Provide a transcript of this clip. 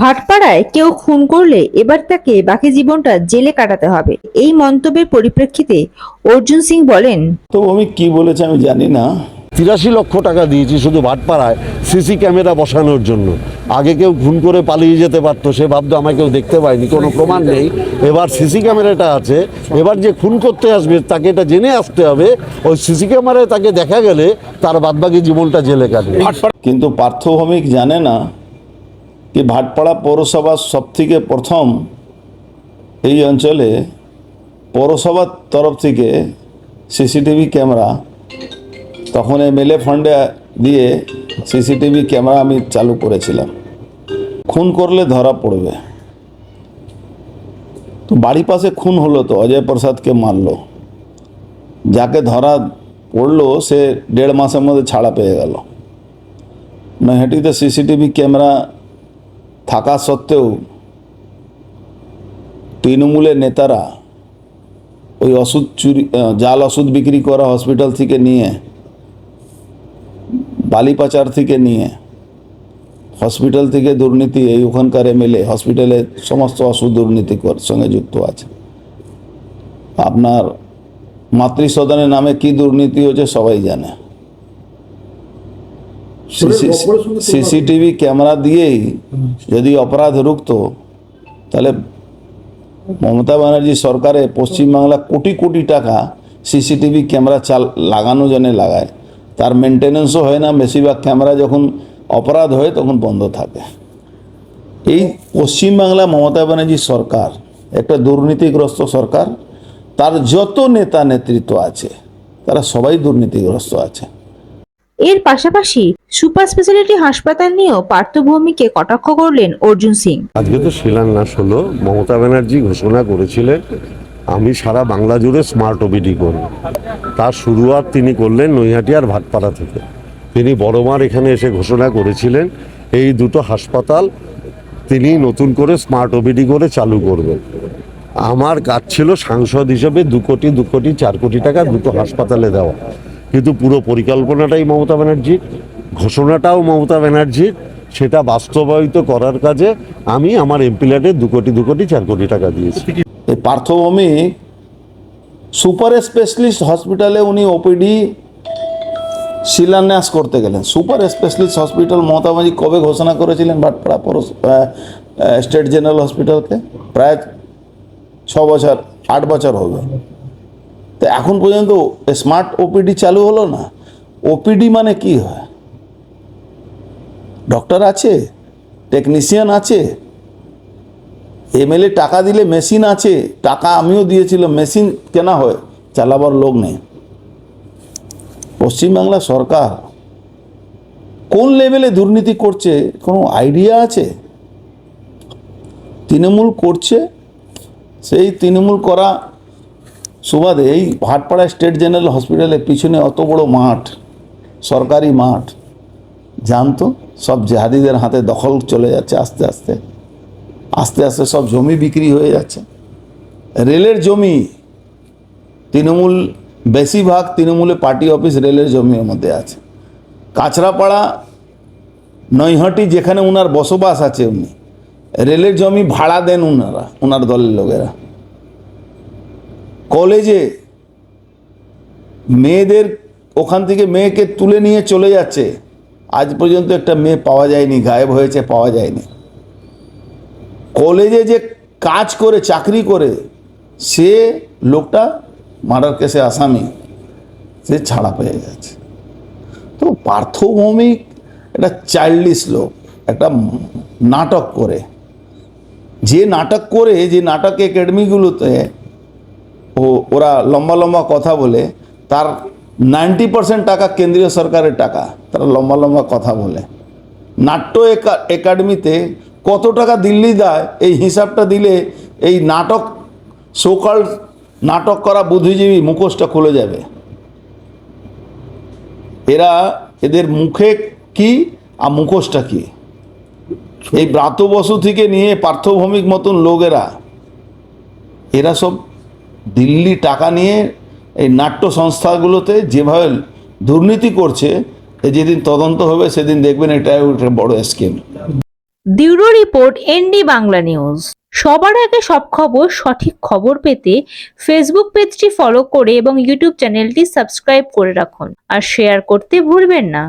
ভাটপাড়ায় কেউ খুন করলে এবার তাকে বাকি জীবনটা জেলে কাটাতে হবে। এই মন্তব্যের পরিপ্রেক্ষিতে অর্জুন সিং বলেন তো আমি কি বলেছে আমি জানি না। তিরাশি লক্ষ টাকা দিয়েছি শুধু ভাটপাড়ায় সিসি ক্যামেরা বসানোর জন্য। আগে কেউ খুন করে পালিয়ে যেতে পারতো সে ভাবতো আমায় কেউ দেখতে পায়নি কোনো প্রমাণ নেই। এবার সিসি ক্যামেরাটা আছে এবার যে খুন করতে আসবে তাকে এটা জেনে আসতে হবে ওই সিসি ক্যামেরায় তাকে দেখা গেলে তার বাদবাকি জীবনটা জেলে কাটবে। কিন্তু পার্থভৌমিক জানে না কি ভাটপাড়া পৌরসভা সব থেকে প্রথম এই অঞ্চলে পৌরসভার তরফ থেকে সিসিটিভি ক্যামেরা, তখন এমএলএ ফান্ডে দিয়ে সিসিটিভি ক্যামেরা আমি চালু করেছিলাম। খুন করলে ধরা পড়বে। তো বাড়ি পাশে খুন হলো তো, অজয় প্রসাদকে মারলো। যাকে ধরা পড়ল, সে দেড় মাসের মধ্যে ছাড়া পেয়ে গেল। নৈহাটিতে সিসিটিভি ক্যামেরা থাকা সত্ত্বেও তৃণমূলের নেতারা ওই ওষুধ চুরি জাল ওষুধ বিক্রি করা হসপিটাল থেকে নিয়ে, বালি পাচার থেকে নিয়ে, হসপিটাল থেকে দুর্নীতি, এই ওখানকার এমএলএ হসপিটালে সমস্ত ওষুধ দুর্নীতি সঙ্গে যুক্ত আছে। আপনার মাতৃসদনের নামে কি দুর্নীতি হচ্ছে সবাই জানে। সিসিটিভি ক্যামেরা দিয়েই যদি অপরাধ রুখত তাহলে মমতা ব্যানার্জি সরকারে পশ্চিমবাংলা কোটি কোটি টাকা সিসিটিভি ক্যামেরা চাল লাগানো জন্য লাগায় তার মেনটেনেন্সও হয় না বেশিরভাগ ক্যামেরা যখন অপরাধ হয় তখন বন্ধ থাকে। এই পশ্চিমবাংলা মমতা ব্যানার্জি সরকার একটা দুর্নীতিগ্রস্ত সরকার তার যত নেতা নেতৃত্ব আছে তারা সবাই দুর্নীতিগ্রস্ত আছে। এর পাশাপাশি সুপার স্পেশালিটি হাসপাতাল নিয়েও পার্থভূমিকে কটাক্ষ করলেন অর্জুন সিং। আজকে তো শিলান্যাস হলো। মমতা ব্যানার্জি ঘোষণা করেছিলেন, আমি সারা বাংলা জুড়ে স্মার্ট ওবিডি করব। তার শুরুয়াত তিনি করলেন নৈহাটি আর ভাটপাড়া থেকে। তিনি বড়মার এখানে এসে ঘোষণা করেছিলেন, এই দুটো হাসপাতাল তিনি নতুন করে স্মার্ট ওবিডি করে চালু করবেন। আমার কাজ ছিল সাংসদ হিসেবে দু কোটি দু কোটি, চার কোটি টাকা দুটো হাসপাতালে দেওয়া। কিন্তু পুরো পরিকল্পনাটাই মমতা ব্যানার্জির, ঘোষণাটাও মমতা ব্যানার্জির, সেটা বাস্তবায়িত করার কাজে আমি আমার এমপিল্যাটে দু কোটি দু কোটি, চার কোটি টাকা দিয়েছি। এই পার্থভৌমিক সুপার স্পেশালিস্ট হসপিটালে উনি ওপিডি শিলান্যাস করতে গেলেন। Super specialist hospital Mamata Banerjee কবে ঘোষণা করেছিলেন? ভাটপাড়া পৌরস স্টেট জেনারেল হসপিটালকে? প্রায় ছ বছর, আট বছর হবে তো এখন পর্যন্ত স্মার্ট ওপিডি চালু হলো না। ওপিডি মানে কি হয়? ডক্টর আছে টেকনিশিয়ান আছে এমএলএ টাকা দিলে মেশিন আছে, টাকা আমিও দিয়েছিলাম মেশিন কেনা হয়, চালাবার লোক নেই। পশ্চিমবাংলা সরকার কোন লেভেলে দুর্নীতি করছে, কোনো আইডিয়া আছে? তৃণমূল করছে, সেই তৃণমূল করা সুবাদে এই ভাটপাড়া স্টেট জেনারেল হসপিটালের পিছনে অত বড় মাঠ, সরকারি মাঠ, জানতো? সব জেহাদিদের হাতে দখল চলে যাচ্ছে আস্তে আস্তে। আস্তে আস্তে সব জমি বিক্রি হয়ে যাচ্ছে। রেলের জমি, তৃণমূল, বেশিরভাগ তৃণমূলে পার্টি অফিস রেলের জমির মধ্যে আছে। কাঁচরাপাড়া, নৈহাটি যেখানে উনার বসবাস আছে উনি, রেলের জমি ভাড়া দেন উনারা, উনার দলের লোকেরা। কলেজে মেয়েদের ওখান থেকে মেয়েকে তুলে নিয়ে চলে যাচ্ছে। আজ পর্যন্ত একটা মেয়ে পাওয়া যায়নি, গায়েব হয়েছে, পাওয়া যায়নি। কলেজে যে কাজ করে, চাকরি করে, সে লোকটা মার্ডার কেসে আসামি। সে ছাড়া পেয়ে গেছে। তো পার্থভৌমিক একটা চাইল্ডিশ লোক, একটা নাটক করে। যে নাটক করে, যে নাটক একাডেমিগুলোতে ও, ওরা লম্বা লম্বা কথা বলে, তার নাইনটি পার্সেন্ট টাকা কেন্দ্রীয় সরকারের টাকা, তারা লম্বা লম্বা কথা বলে। নাট্য একা- একাডেমিতে কত টাকা দিল্লি দেয়, এই হিসাবটা দিলে এই নাটক সকাল নাটক করা বুদ্ধিজীবী মুখোশটা খুলে যাবে। এরা এদের মুখে কি আর মুখোশটা কি? এই ব্রাত বসু থেকে নিয়ে পার্থভৌমিক মতন লোকেরা, এরা সব দিল্লি টাকা নিয়ে এই নাট্য সংস্থাগুলোতে যেভাবে দুর্নীতি করছে যেদিন তদন্ত হবে সেদিন দেখবেন এটা একটা বড় scheme bureau report, ND Bangla news. সবার আগে সব খবর, সঠিক খবর পেতে ফেসবুক পেজটি ফলো করে এবং ইউটিউব চ্যানেলটি সাবস্ক্রাইব করে রাখুন। আর শেয়ার করতে ভুলবেন না।